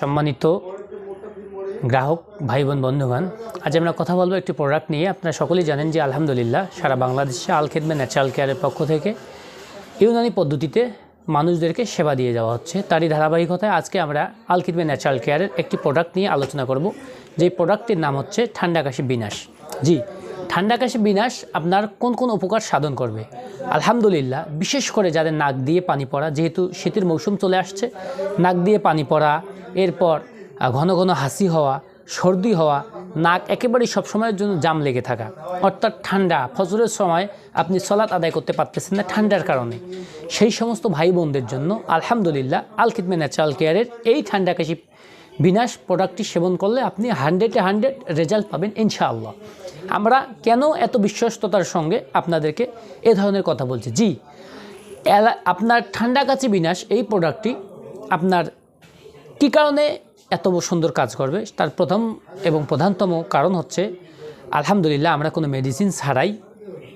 সম্মানিত গ্রাহক ভাই বোন বন্ধুগণ, আজ আমরা কথা বলব একটি প্রোডাক্ট নিয়ে। আপনারা সকলেই জানেন যে আলহামদুলিল্লাহ সারা বাংলাদেশে আল খেদমে ন্যাচারাল কেয়ারের পক্ষ থেকে ইউনানি পদ্ধতিতে মানুষদেরকে সেবা দিয়ে যাওয়া হচ্ছে। তারই ধারাবাহিকতায় আজকে আমরা আল খেদমে ন্যাচারাল কেয়ারের একটি প্রোডাক্ট নিয়ে আলোচনা করব। যেই প্রোডাক্টটির নাম হচ্ছে ঠান্ডা কাশি বিনাশ। জি ঠান্ডা কাশি বিনাশ আপনার কোন কোন উপকার সাধন করবে? আলহামদুলিল্লাহ, বিশেষ করে যাদের নাক দিয়ে পানি পড়া, যেহেতু শীতের মৌসুম চলে আসছে, নাক দিয়ে পানি পড়া এরপর ঘন ঘন হাসি হওয়া, সর্দি হওয়া, নাক একেবারেই সবসময়ের জন্য জাম লেগে থাকা। অর্থাৎ ঠান্ডা, ফজরের সময় আপনি সলাৎ আদায় করতে পারতেছেন না ঠান্ডার কারণে। সেই সমস্ত ভাই বোনদের জন্য আলহামদুলিল্লাহ আল কিদমে ন্যাচারাল কেয়ারের এই ঠান্ডা কাশি বিনাশ প্রোডাক্টটি সেবন করলে আপনি হান্ড্রেডে হান্ড্রেড রেজাল্ট পাবেন ইনশাআল্লাহ। আমরা কেন এত বিশ্বস্ততার সঙ্গে আপনাদেরকে এ ধরনের কথা বলছি? জি আপনার ঠান্ডা কাছে বিনাশ এই প্রোডাক্টটি আপনার কী কারণে এত সুন্দর কাজ করবে? তার প্রথম এবং প্রধানতম কারণ হচ্ছে, আলহামদুলিল্লাহ আমরা কোনো মেডিসিন ছাড়াই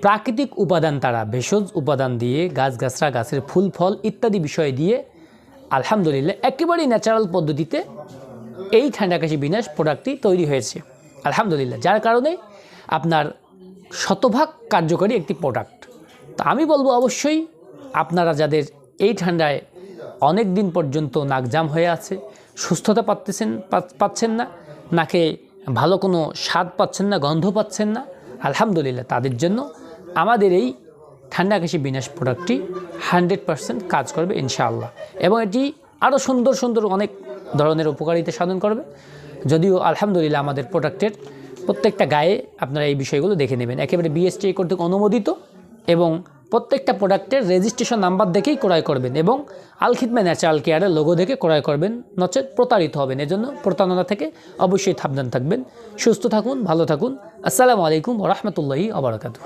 প্রাকৃতিক উপাদান তারা ভেষজ উপাদান দিয়ে, গাছগাছরা, গাছের ফুল, ফল ইত্যাদি বিষয় দিয়ে আলহামদুলিল্লাহ একেবারেই ন্যাচারাল পদ্ধতিতে এই ঠান্ডা কাশি বিনাশ প্রোডাক্টটি তৈরি হয়েছে। আলহামদুলিল্লাহ, যার কারণে আপনার শতভাগ কার্যকরী একটি প্রোডাক্ট তো আমি বলব অবশ্যই, আপনারা যাদের এই ঠান্ডায় অনেক দিন পর্যন্ত নাক জাম হয়ে আছে, সুস্থতা পাচ্ছেন পাচ্ছেন না, নাকে ভালো কোনো স্বাদ পাচ্ছেন না, গন্ধ পাচ্ছেন না, আলহামদুলিল্লাহ তাদের জন্য আমাদের এই ঠান্ডা কাশি বিনাশ প্রোডাক্টটি হান্ড্রেড পারসেন্ট কাজ করবে ইনশাআল্লাহ। এবং এটি আরও সুন্দর সুন্দর অনেক ধরনের উপকারিতা সাধন করবে। যদিও আলহামদুলিল্লাহ আমাদের প্রোডাক্টের প্রত্যেকটা গায়ে আপনারা এই বিষয়গুলো দেখে নেবেন। একেবারে বিএসটি কর্তৃক অনুমোদিত এবং প্রত্যেকটা প্রোডাক্টের রেজিস্ট্রেশন নাম্বার দেখেই ক্রয় করবেন এবং আলখিদমে ন্যাচারাল কেয়ারের লোগো দেখে ক্রয় করবেন, নচেত প্রতারিত হবেন। এজন্য প্রতারণা থেকে অবশ্যই সাবধান থাকবেন। সুস্থ থাকুন, ভালো থাকুন। আসসালামু আলাইকুম রহমতুল্লাহি আবরকাতু